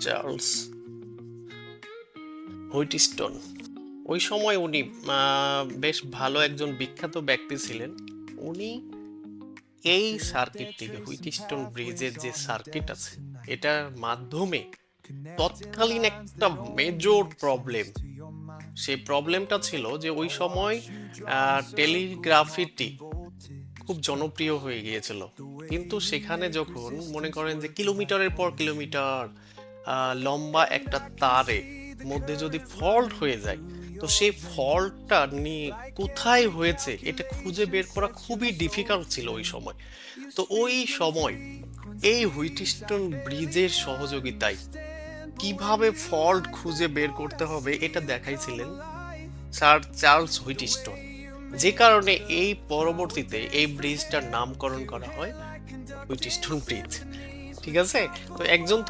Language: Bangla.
চার্লস হুইটস্টোন ওই সময় উনি বেশ ভালো একজন বিখ্যাত ব্যক্তি ছিলেন। উনি এই সার্কিটটিকে হুইটস্টোন ব্রিজের যে সার্কিট আছে, এটার মাধ্যমে তৎকালীন একটা মেজর প্রবলেম সেই প্রবলেমটা ছিল যে ওই সময় টেলিগ্রাফিটি খুব জনপ্রিয় হয়ে গিয়েছিল। কিন্তু সেখানে যখন মনে করেন যে কিলোমিটারের পর কিলোমিটার লম্বা একটা তারে মধ্যে যদি ফল্ট হয়ে যায়, তো সেই ফল্টটা নিয়ে কোথায় হয়েছে এটা খুঁজে বের করা খুবই ডিফিকাল্ট ছিল ওই সময়। তো ওই সময় এই হুইটস্টোন ব্রিজের সহযোগিতায় কীভাবে ফল্ট খুঁজে বের করতে হবে এটা দেখাইছিলেন স্যার চার্লস হুইটস্টোন। যে কারণে এই পরবর্তীতে এই ব্রিজটার নামকরণ করা হয় হুইটস্টোন ব্রিজ। ঠিক আছে? তো একজন